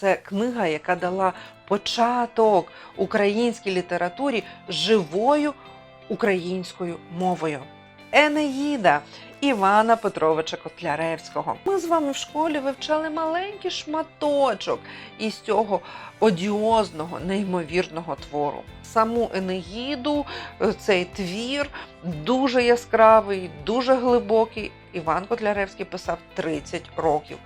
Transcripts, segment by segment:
Це книга, яка дала початок українській літературі живою українською мовою. Енеїда Івана Петровича Котляревського. Ми з вами в школі вивчали маленький шматочок із цього одіозного, неймовірного твору. Саму Енеїду, е, цей твір дуже яскравий, дуже глибокий. Іван Котляревський писав 30 років.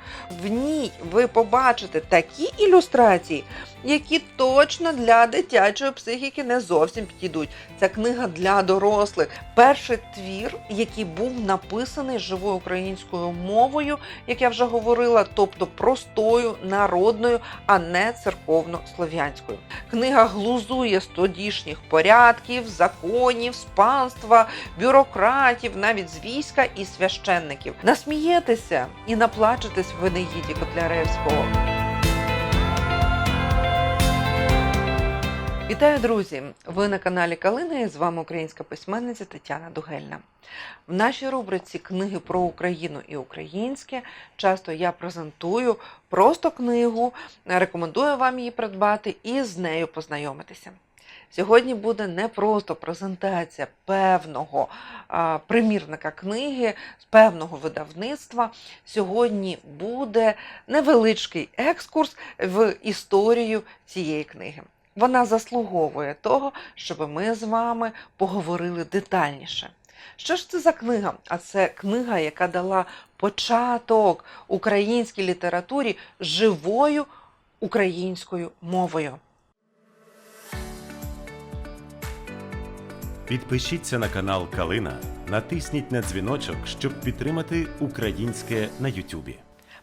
В ній ви побачите такі ілюстрації, які точно для дитячої психіки не зовсім підійдуть. Це книга для дорослих. Перший твір, який був написаний живою українською мовою, як я вже говорила, тобто простою, народною, а не церковно-слов'янською. Книга глузує з тодішніх порядків, законів, спанства, бюрократів, навіть з війська і священників. Насмієтеся і наплачетесь в Енеїді Котляревського. Вітаю, друзі! Ви на каналі Калина і з вами українська письменниця Тетяна Дугельна. В нашій рубриці Книги про Україну і українське часто я презентую просто книгу, рекомендую вам її придбати і з нею познайомитися. Сьогодні буде не просто презентація певного примірника книги певного видавництва. Сьогодні буде невеличкий екскурс в історію цієї книги. Вона заслуговує того, щоб ми з вами поговорили детальніше. Що ж це за книга? А це книга, яка дала початок українській літературі живою українською мовою. Підпишіться на канал Калина, натисніть на дзвіночок, щоб підтримати українське на Ютубі.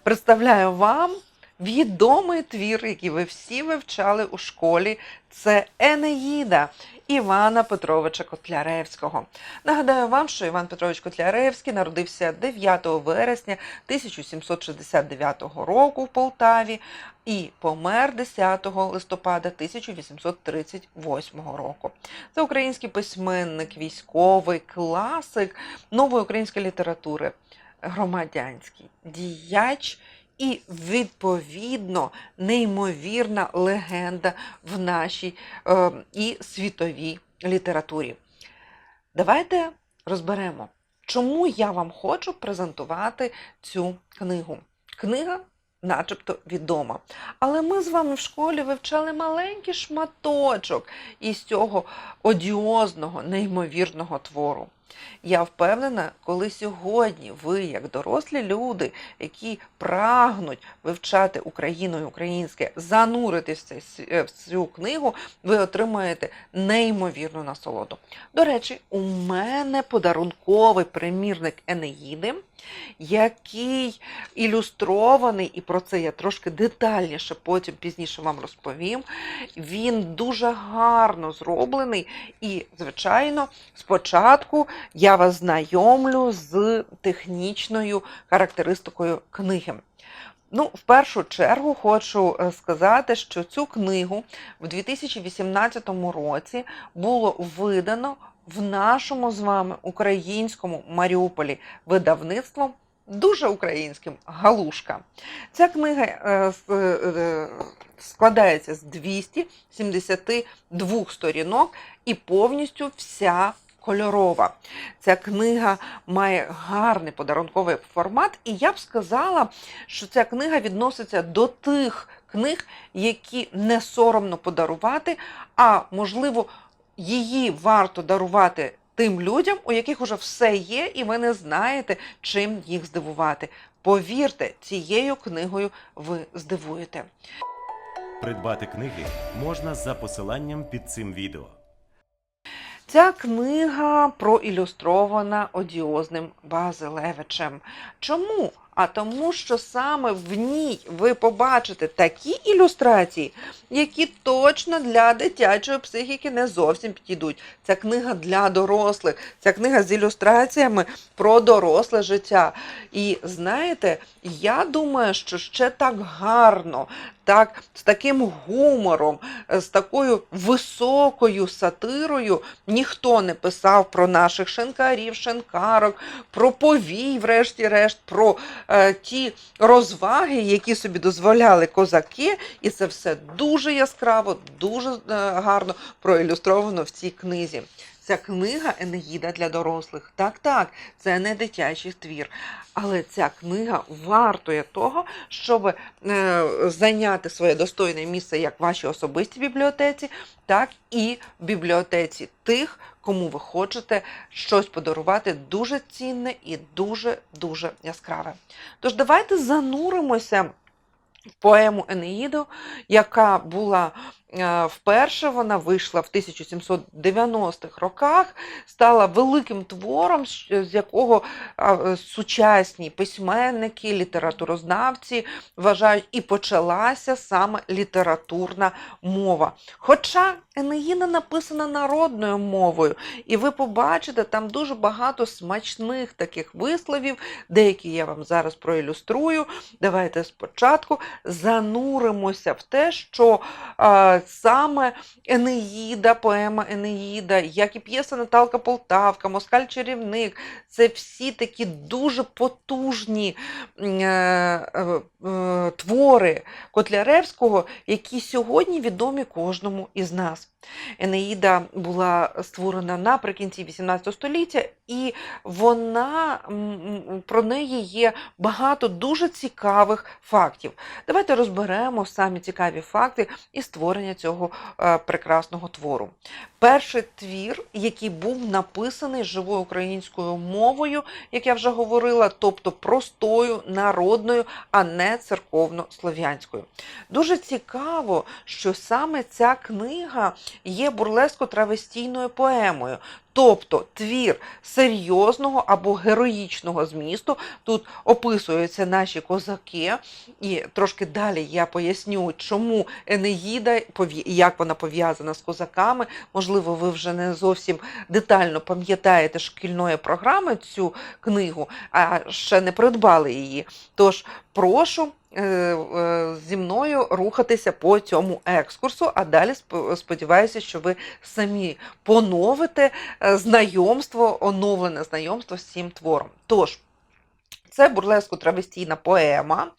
Представляю вам відомий твір, який ви всі вивчали у школі. Це Енеїда Івана Петровича Котляревського. Нагадаю вам, що Іван Петрович Котляревський народився 9 вересня 1769 року в Полтаві і помер 10 листопада 1838 року. Це український письменник, військовий, класик нової української літератури, громадянський діяч і, відповідно, неймовірна легенда в нашій е, і світовій літературі. Давайте розберемо, чому я вам хочу презентувати цю книгу. Книга. Начебто відома. Але ми з вами в школі вивчали маленький шматочок із цього одіозного, неймовірного твору. Я впевнена, коли сьогодні ви, як дорослі люди, які прагнуть вивчати Україну і українське, с- е, в цю книгу, ви отримаєте неймовірну насолоду. До речі, у мене подарунковий примірник Енеїди, який ілюстрований, і про це я трошки детальніше потім пізніше вам розповім. Він дуже гарно зроблений, і, звичайно, спочатку я вас знайомлю з технічною характеристикою книги. Ну, в першу чергу хочу е, сказати, що цю книгу в 2018 році було видано в нашому з вами українському Маріуполі видавництвом дуже українським Галушка. Ця книга е, е, складається з 272 сторінок і повністю вся кольорова. Ця книга має гарний подарунковий формат, і я б сказала, що ця книга відноситься до тих книг, які не соромно подарувати, а можливо, її варто дарувати тим людям, у яких уже все є, і ви не знаєте, чим їх здивувати. Повірте, цією книгою ви здивуєте. Придбати книги можна за посиланням під цим відео. Ця книга проілюстрована одіозним Базилевичем. Чому? А тому, що саме в ній ви побачите такі ілюстрації, які точно для дитячої психіки не зовсім підійдуть. Ця книга для дорослих, ця книга з ілюстраціями про доросле життя. І знаєте, я думаю, що ще так гарно, так, з таким гумором, з такою високою сатирою ніхто не писав про наших шинкарів, шинкарок, про повій, врешті-решт, про ті розваги, які собі дозволяли козаки, і це все дуже яскраво, дуже е, гарно проілюстровано в цій книзі. Ця книга Енеїда для дорослих. Так, так, це не дитячий твір. Але ця книга вартує того, щоб е, зайняти своє достойне місце як в вашій особистій бібліотеці, так і в бібліотеці тих, кому ви хочете щось подарувати дуже цінне і дуже дуже яскраве. Тож давайте зануримося в поему Енеїду, яка була вперше, вона вийшла в 1790-х роках, стала великим твором, з якого е, сучасні письменники, літературознавці вважають, і почалася саме літературна мова. Хоча Енеїда написана народною мовою, і ви побачите там дуже багато смачних таких висловів, деякі я вам зараз проілюструю. Давайте спочатку зануримося в те, що саме Енеїда, поема Енеїда, як і п'єса Наталка Полтавка, Москаль Чарівник, це всі такі дуже потужні е, е, е, твори Котляревського, які сьогодні відомі кожному із нас. Енеїда була створена наприкінці XVIII століття, і вона про неї є багато дуже цікавих фактів. Давайте розберемо самі цікаві факти і створення цього е, прекрасного твору. Перший твір, який був написаний живою українською мовою, як я вже говорила, тобто простою, народною, а не церковно-слов'янською. Дуже цікаво, що саме ця книга є бурлеско-травестійною поемою. Тобто твір серйозного або героїчного змісту. Тут описуються наші козаки, і трошки далі я поясню, чому Енеїда, як вона пов'язана з козаками. Можливо, ви вже не зовсім детально пам'ятаєте шкільної програми цю книгу, а ще не придбали її. Тож прошу е, е, зі мною рухатися по цьому екскурсу, а далі сподіваюся, що ви самі поновите е, знайомство, оновлене знайомство з цим твором. Тож, це бурлеско-травестійна поема,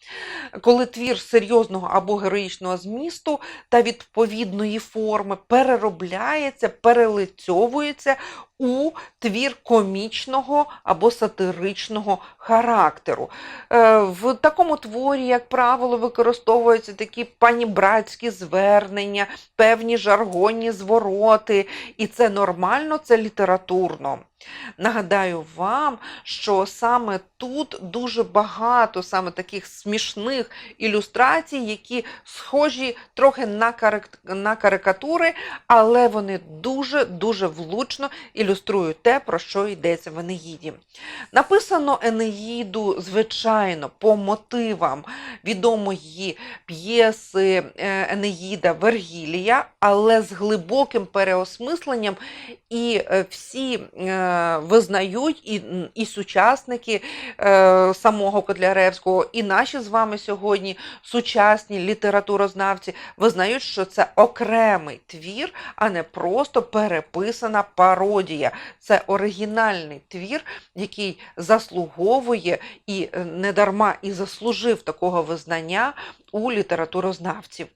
коли твір серйозного або героїчного змісту та відповідної форми переробляється, перелицьовується у твір комічного або сатиричного характеру. Е, В такому творі, як правило, використовуються такі панібратські звернення, певні жаргонні звороти, і це нормально, це літературно. Нагадаю вам, що саме тут дуже багато саме таких смішних ілюстрацій, які схожі трохи на, на карикатури, але вони дуже-дуже влучно ілюструють те, про що йдеться в Енеїді. Написано Енеїду, звичайно, по мотивам відомої п'єси е, Енеїда Вергілія, але з глибоким переосмисленням, і е, всі е, визнають, і, і сучасники самого Котляревського, і наші з вами сьогодні сучасні літературознавці визнають, що це окремий твір, а не просто переписана пародія. Це оригінальний твір, який заслуговує і е, недарма і заслужив такого визнання у літературознавців.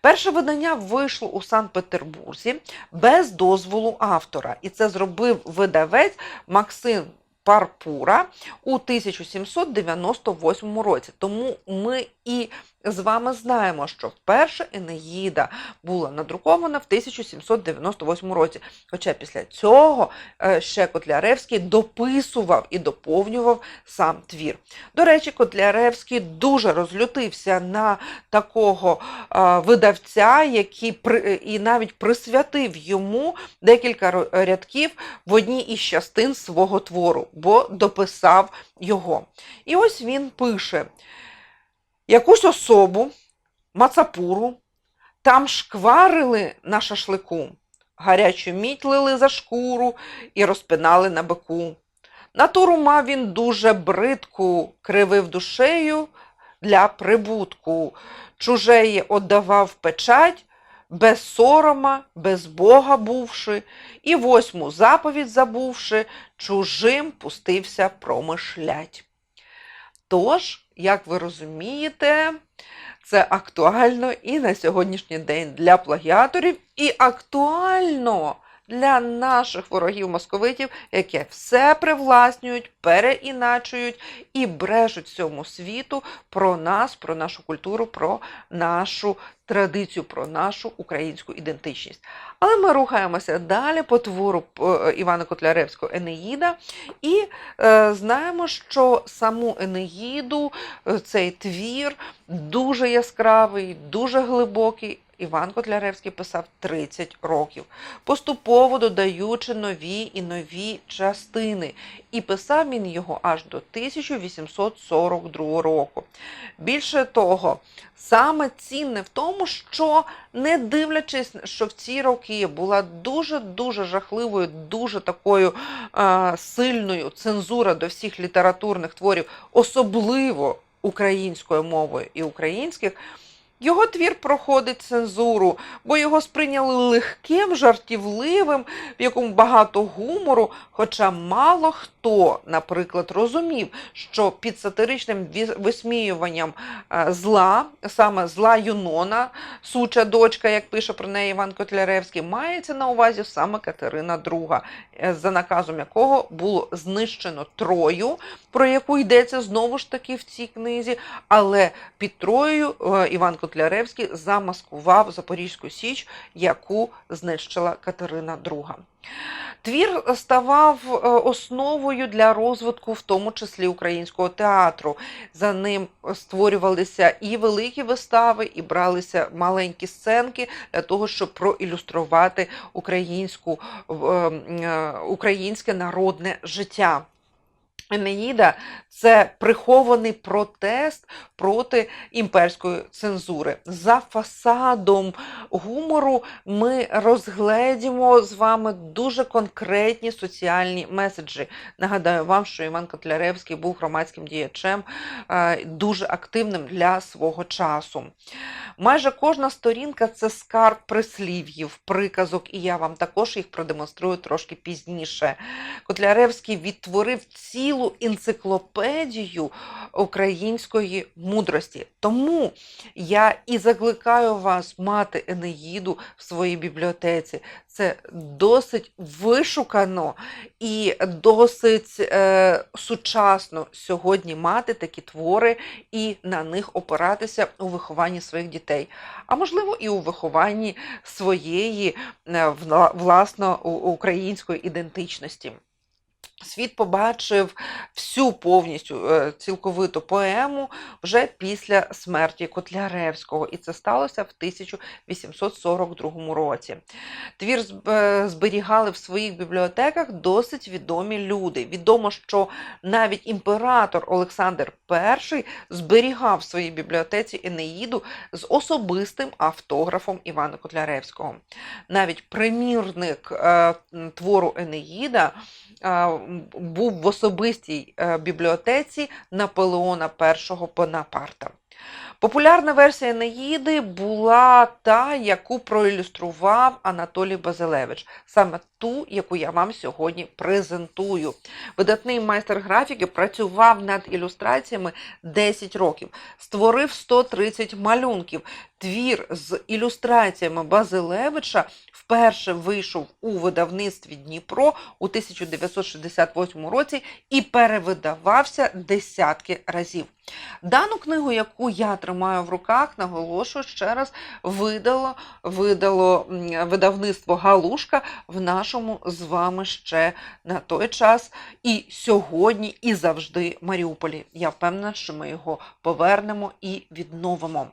Перше видання вийшло у Санкт-Петербурзі без дозволу автора, і це зробив видавець Максим Парпура у 1798 році. Тому ми і з вами знаємо, що вперше Енеїда була надрукована в 1798 році. Хоча після цього е, ще Котляревський дописував і доповнював сам твір. До речі, Котляревський дуже розлютився на такого е, видавця, який при, і навіть присвятив йому декілька рядків в одній із частин свого твору, бо дописав його. І ось він пише: якусь особу, мацапуру, там шкварили на шашлику, гарячу мідь лили за шкуру і розпинали на бику. Натуру мав він дуже бридку, кривив душею, для прибутку. Чужеє отдавав печать, без сорома, без Бога бувши, і восьму заповідь забувши, чужим пустився промишлять. Тож, як ви розумієте, це актуально і на сьогоднішній день для плагіаторів, і актуально для наших ворогів московитів, які все привласнюють, переіначують і брешуть всьому світу про нас, про нашу культуру, про нашу традицію, про нашу українську ідентичність. Але ми рухаємося далі по твору е, Івана Котляревського Енеїда і е, знаємо, що саму Енеїду, е, цей твір дуже яскравий, дуже глибокий. Іван Котляревський писав 30 років, поступово додаючи нові і нові частини. І писав він його аж до 1842 року. Більше того, саме цінне в тому, що не дивлячись, що в ці роки була дуже-дуже жахливою, дуже такою е, сильною цензура до всіх літературних творів, особливо українською мовою і українських. Його твір проходить цензуру, бо його сприйняли легким, жартівливим, в якому багато гумору. Хоча мало хто, наприклад, розумів, що під сатиричним висміюванням е, зла, саме зла Юнона, суча дочка, як пише про неї Іван Котляревський, мається на увазі саме Катерина II, е, за наказом якого було знищено Трою, про яку йдеться знову ж таки в цій книзі. Але під Троєю е, Іван Котляревський замаскував Запорізьку Січ, яку знищила Катерина II. Твір ставав е, основою для розвитку, в тому числі українського театру. За ним створювалися і великі вистави, і бралися маленькі сценки для того, щоб проілюструвати українську, е, е, українське народне життя. Енеїда це прихований протест проти імперської цензури. За фасадом гумору ми розгледімо з вами дуже конкретні соціальні меседжі. Нагадаю вам, що Іван Котляревський був громадським діячем, е, дуже активним для свого часу. Майже кожна сторінка це скарб прислів'їв, приказок, і я вам також їх продемонструю трошки пізніше. Котляревський відтворив цілу енциклопедію української мудрості. Тому я і закликаю вас мати Енеїду в своїй бібліотеці. Це досить вишукано і досить е, сучасно сьогодні мати такі твори і на них опиратися у вихованні своїх дітей, а можливо і у вихованні своєї е, вла- власно української ідентичності. Світ побачив всю повністю е, цілковиту поему вже після смерті Котляревського, і це сталося в 1842 році. Твір е, зберігали в своїх бібліотеках досить відомі люди. Відомо, що навіть імператор Олександр І зберігав в своїй бібліотеці Енеїду з особистим автографом Івана Котляревського. Навіть примірник е, твору Енеїда був в особистій е, бібліотеці Наполеона І Бонапарта. Популярна версія Енеїди була та, яку проілюстрував Анатолій Базилевич, саме ту, яку я вам сьогодні презентую. Видатний майстер графіки працював над ілюстраціями 10 років, створив 130 малюнків. Твір з ілюстраціями Базилевича вперше вийшов у видавництві Дніпро у 1968 році і перевидавався десятки разів. Дану книгу, яку я тримаю в руках, наголошую ще раз, видало, видало видавництво Галушка в нашому з вами ще на той час і сьогодні, і завжди Маріуполі. Я впевнена, що ми його повернемо і відновимо.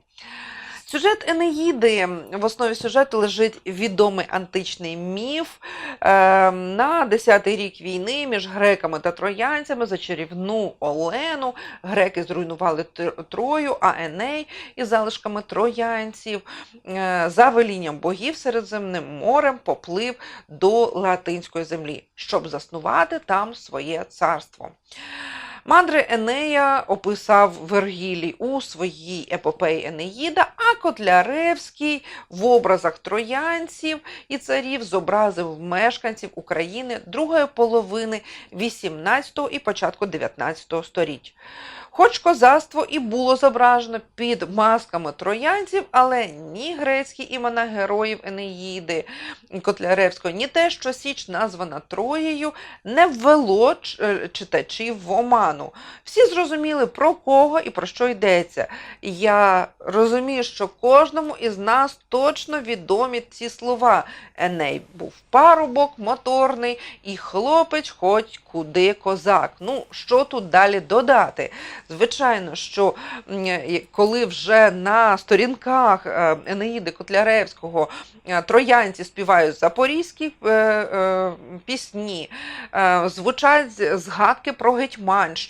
Сюжет Енеїди в основі сюжету лежить відомий античний міф е, на 10-й рік війни між греками та троянцями за чарівну Олену. Греки зруйнували Трою, а Еней із залишками троянців е, за велінням богів Середземним морем поплив до латинської землі, щоб заснувати там своє царство. Мандри Енея описав Вергілій у своїй епопеї Енеїда, а Котляревський в образах троянців і царів зобразив мешканців України другої половини 18 і початку 19 століть. Хоч козацтво і було зображено під масками троянців, але ні грецькі імена героїв Енеїди Котляревського, ні те, що Січ названа Троєю, не ввело е, читачів в оману. Всі зрозуміли, про кого і про що йдеться. Я розумію, що кожному із нас точно відомі ці слова. Еней був парубок, моторний, і хлопець хоч куди козак. Ну, що тут далі додати? Звичайно, що е, коли вже на сторінках е, Енеїди Котляревського е, троянці співають запорізькі пісні, звучать згадки про Гетьманщину.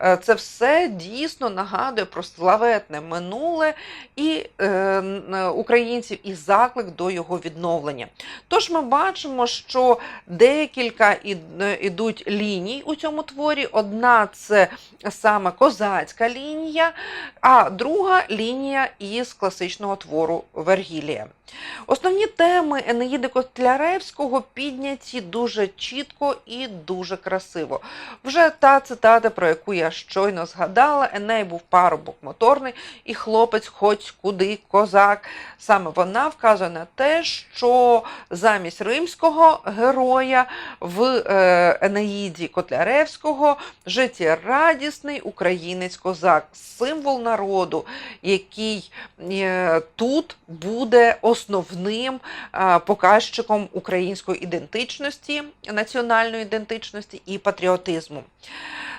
Е, Це все дійсно нагадує про славетне минуле і е, е, українців і заклик до його відновлення. Тож ми бачимо, що декілька е, ідуть ліній у цьому творі. Одна це саме козацька лінія, а друга лінія із класичного твору Вергілія. Основні теми Енеїди Котляревського підняті дуже чітко і дуже красиво. Вже та цитата, про яку я щойно згадала, Еней був парубок моторний і хлопець хоч куди козак. Саме вона вказує на те, що замість римського героя в е, Енеїді Котляревського життєрадісний українець-козак, символ народу, який е, тут буде основним е, показчиком української ідентичності, національної ідентичності і патріотизму.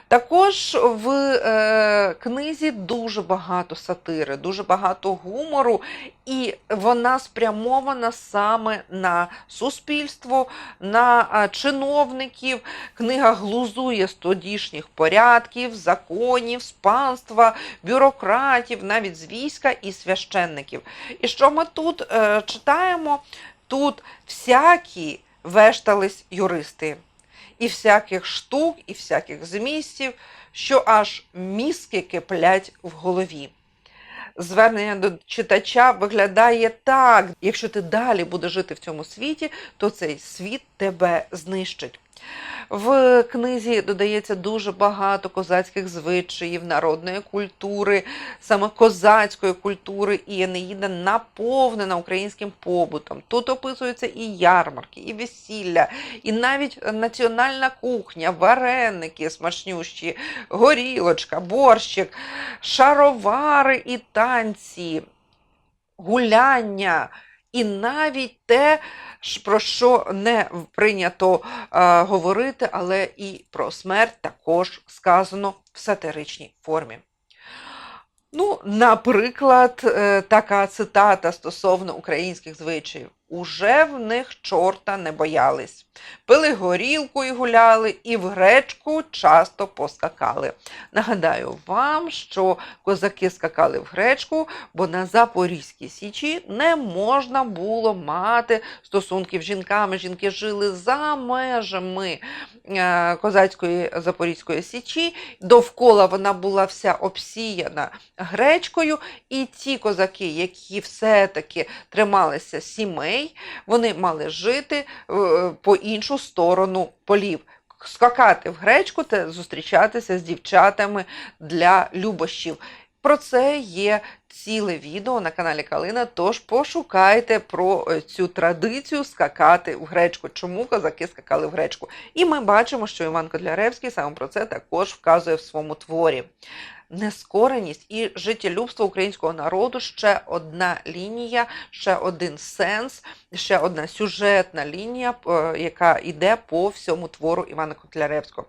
Також в е, книзі дуже багато сатири, дуже багато гумору, і вона спрямована саме на суспільство, на е, чиновників. Книга глузує з тодішніх порядків, законів, з панства, бюрократів, навіть з війська і священників. І що ми тут е, читаємо? Тут всякі вештались юристи і всяких штук, і всяких змістів, що аж мізки киплять в голові. Звернення до читача виглядає так: якщо ти далі будеш жити в цьому світі, то цей світ тебе знищить. В книзі додається дуже багато козацьких звичаїв, народної культури, саме козацької культури, і Енеїда наповнена українським побутом. Тут описуються і ярмарки, і весілля, і навіть національна кухня, вареники смачнющі, горілочка, борщик, шаровари і танці, гуляння. І навіть те, про що не прийнято е, говорити, але і про смерть також сказано в сатиричній формі. Ну, наприклад, е, така цитата стосовно українських звичаїв. Уже в них чорта не боялись. Пили горілку і гуляли, і в гречку часто поскакали. Нагадаю вам, що козаки скакали в гречку, бо на Запорізькій Січі не можна було мати стосунків з жінками. Жінки жили за межами козацької Запорізької Січі. Довкола вона була вся обсіяна гречкою, і ті козаки, які все-таки трималися сімей, вони мали жити е, по іншу сторону полів. Скакати в гречку та зустрічатися з дівчатами для любощів. Про це є ціле відео на каналі Калина, тож пошукайте про е, цю традицію скакати в гречку. Чому козаки скакали в гречку? І ми бачимо, що Іван Котляревський саме про це також вказує в своєму творі. Нескореність і життєлюбство українського народу ще одна лінія, ще один сенс, ще одна сюжетна лінія, е, яка йде по всьому твору Івана Котляревського.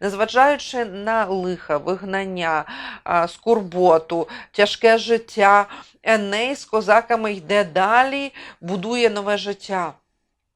Незважаючи на лиха, вигнання, а, скорботу, тяжке життя, Еней з козаками йде далі, будує нове життя.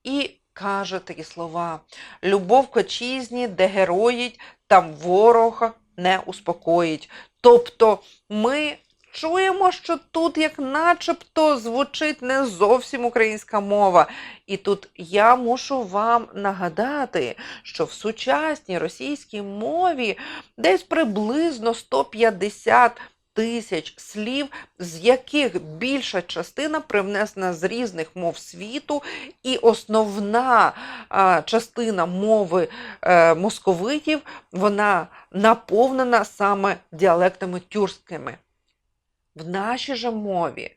І каже такі слова: любов кочізні, де героїть, там ворога не успокоїть. Тобто ми чуємо, що тут як начебто звучить не зовсім українська мова. І тут я мушу вам нагадати, що в сучасній російській мові десь приблизно 150 тисяч слів, з яких більша частина привнесена з різних мов світу, і основна а, частина мови е, московитів вона наповнена саме діалектами тюркськими. В нашій же мові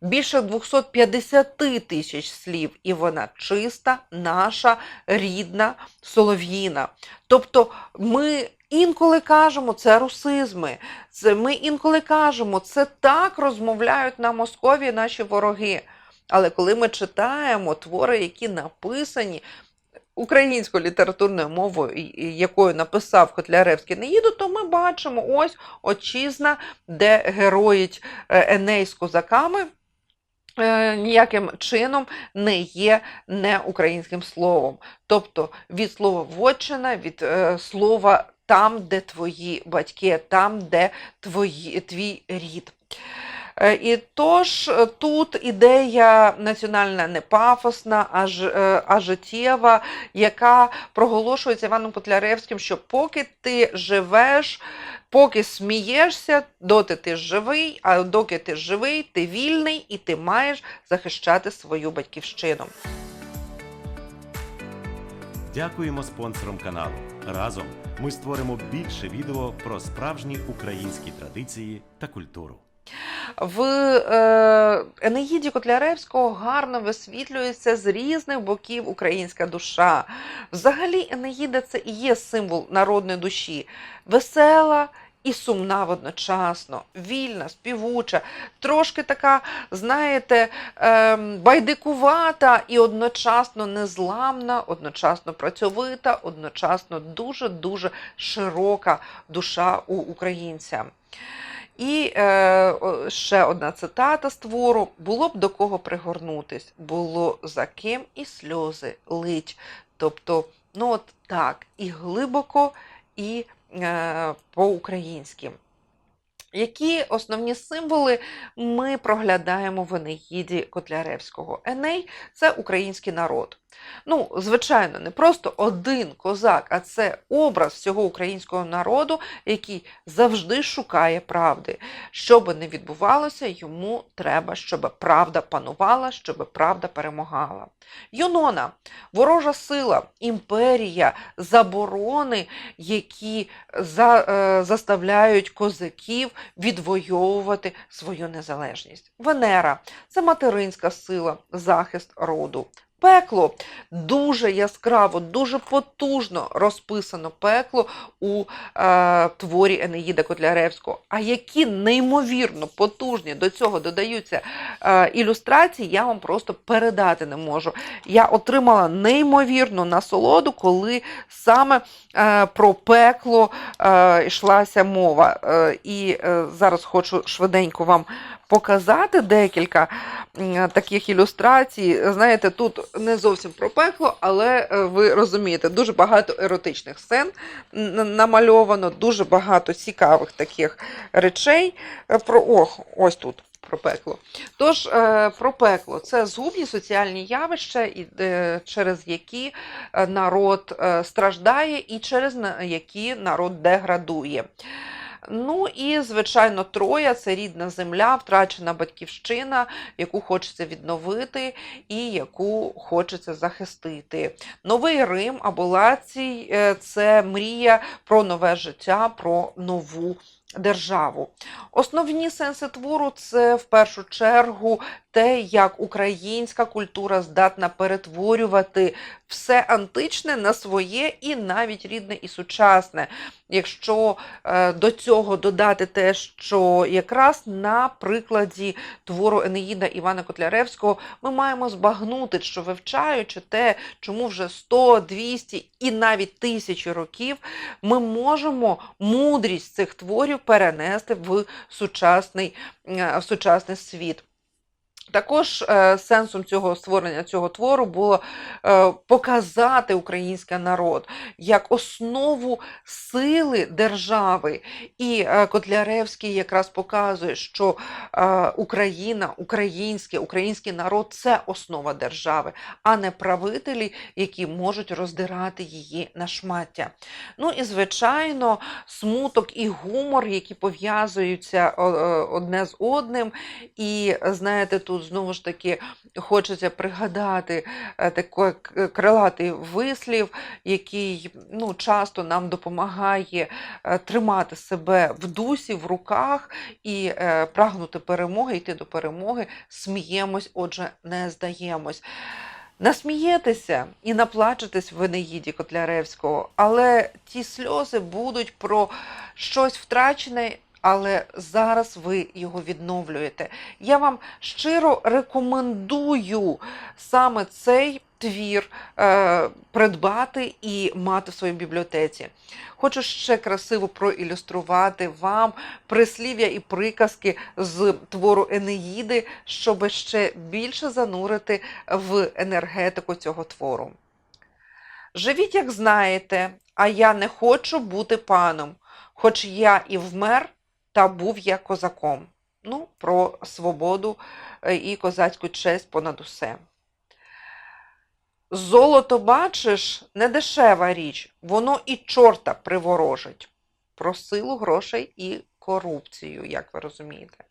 більше 250 тисяч слів, і вона чиста, наша, рідна, солов'їна. Тобто ми інколи кажемо, це русизми, це ми інколи кажемо, це так розмовляють на Москові наші вороги. Але коли ми читаємо твори, які написані українською літературною мовою, якою написав Котляревський Неїду, то ми бачимо ось отчизна, де героїть е, Еней з козаками. е, Ніяким чином не є не українським словом. Тобто від слова вотчина, від е, слова там, де твої батьки, там, де твої, твій рід. Е, І тож е, тут ідея національна не пафосна, а, ж, е, а життєва, яка проголошується Іваном Котляревським, що поки ти живеш, поки смієшся, доти ти живий, а доки ти живий, ти вільний і ти маєш захищати свою батьківщину. Дякуємо спонсорам каналу. Разом ми створимо більше відео про справжні українські традиції та культуру. В е, Енеїді Котляревського гарно висвітлюється з різних боків українська душа. Взагалі, Енеїда це і є символ народної душі, весела. І сумна водночасно, вільна, співуча, трошки така, знаєте, ем, байдикувата і одночасно незламна, одночасно працьовита, одночасно дуже-дуже широка душа у українця. І е, ще одна цитата з твору: було б до кого пригорнутись, було за ким і сльози лить. Тобто, ну от так, і глибоко, і по-українськи. Які основні символи ми проглядаємо в Енеїді Котляревського? Еней це український народ. Ну, звичайно, не просто один козак, а це образ всього українського народу, який завжди шукає правди. Що би не відбувалося, йому треба, щоб правда панувала, щоб правда перемагала. Юнона ворожа сила, імперія, заборони, які за, е, заставляють козаків відвоювати свою незалежність. Венера це материнська сила, захист роду. Пекло дуже яскраво, дуже потужно розписано пекло у е, творі Енеїда Котляревського. А які неймовірно потужні до цього додаються е, ілюстрації, я вам просто передати не можу. Я отримала неймовірну насолоду, коли саме е, про пекло е, йшлася мова. Е, і е, зараз хочу швиденько вам показати декілька таких ілюстрацій. Знаєте, тут не зовсім про пекло, але е, ви розумієте, дуже багато еротичних сцен намальовано, дуже багато цікавих таких речей. Е, Про ох, ось тут. Про пекло. Тож, е, про пекло це згубні соціальні явища, через які народ страждає, і через які народ деградує. Ну і, звичайно, Троя це рідна земля, втрачена батьківщина, яку хочеться відновити і яку хочеться захистити. Новий Рим або Лацій е, це мрія про нове життя, про нову державу. Основні сенси твору це в першу чергу те, як українська культура здатна перетворювати все античне на своє і навіть рідне і сучасне. Якщо е, до цього додати те, що якраз на прикладі твору Енеїда Івана Котляревського ми маємо збагнути, що вивчаючи те, чому вже 100, 200 і навіть тисячі років, ми можемо мудрість цих творів перенести в сучасний, е, в сучасний світ. Також е, сенсом цього створення цього твору було е, показати український народ як основу сили держави. І е, Котляревський якраз показує, що Україна, українське, український народ це основа держави, а не правителі, які можуть роздирати її на шмаття. Ну і звичайно, смуток і гумор, які пов'язуються одне з одним. І знаєте, тут знову ж таки хочеться пригадати е, такий крилатий вислів, який ну, часто нам допомагає е, тримати себе в дусі, в руках і е, прагнути перемоги, йти до перемоги. Сміємось, отже, не здаємось. Насмієтеся і наплачетесь в Енеїді Котляревського, але ті сльози будуть про щось втрачене, але зараз ви його відновлюєте. Я вам щиро рекомендую саме цей твір е, придбати і мати в своїй бібліотеці. Хочу ще красиво проілюструвати вам прислів'я і приказки з твору Енеїди, щоб ще більше занурити в енергетику цього твору. Живіть, як знаєте, а я не хочу бути паном, хоч я і вмер, та був я козаком. Ну, про свободу е, і козацьку честь понад усе. Золото, бачиш, не дешева річ, воно і чорта приворожить. Про силу грошей і корупцію, як ви розумієте.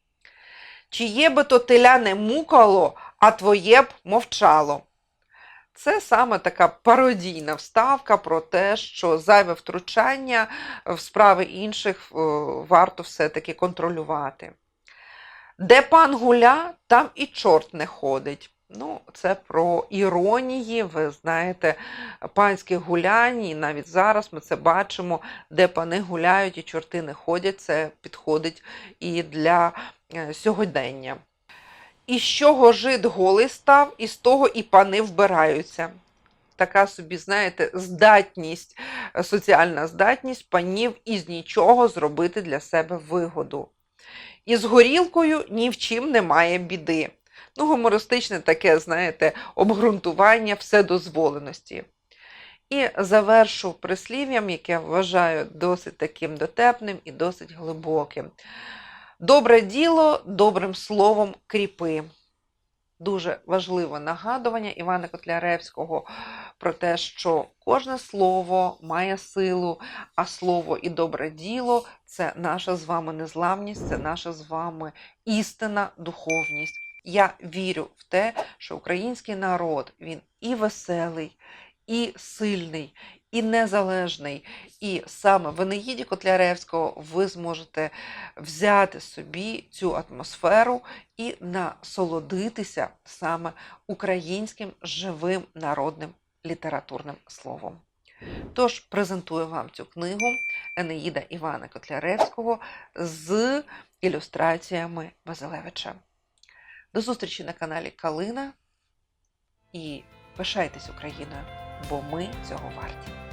Чиє би то теля не мукало, а твоє б мовчало. Це саме така пародійна вставка про те, що зайве втручання в справи інших е, варто все-таки контролювати. Де пан гуля, там і чорт не ходить. Ну, це про іронії, ви знаєте, панських гулянь, і навіть зараз ми це бачимо, де пани гуляють і чорти не ходять. Це підходить і для е, сьогодення. І з чого жид голий став, і з того і пани вбираються. Така собі, знаєте, здатність, е, соціальна здатність панів із нічого зробити для себе вигоду. І з горілкою ні в чим немає біди. Ну, гумористичне таке, знаєте, обґрунтування вседозволеності. І завершу прислів'ям, яке вважаю досить таким дотепним і досить глибоким. Добре діло добрим словом кріпи. Дуже важливе нагадування Івана Котляревського про те, що кожне слово має силу, а слово і добре діло це наша з вами незламність, це наша з вами істинна духовність. Я вірю в те, що український народ він і веселий, і сильний, і незалежний. І саме в Енеїді Котляревського ви зможете взяти собі цю атмосферу і насолодитися саме українським живим народним літературним словом. Тож презентую вам цю книгу Енеїда Івана Котляревського з ілюстраціями Базилевича. До зустрічі на каналі Калина і пишайтесь Україною, бо ми цього варті.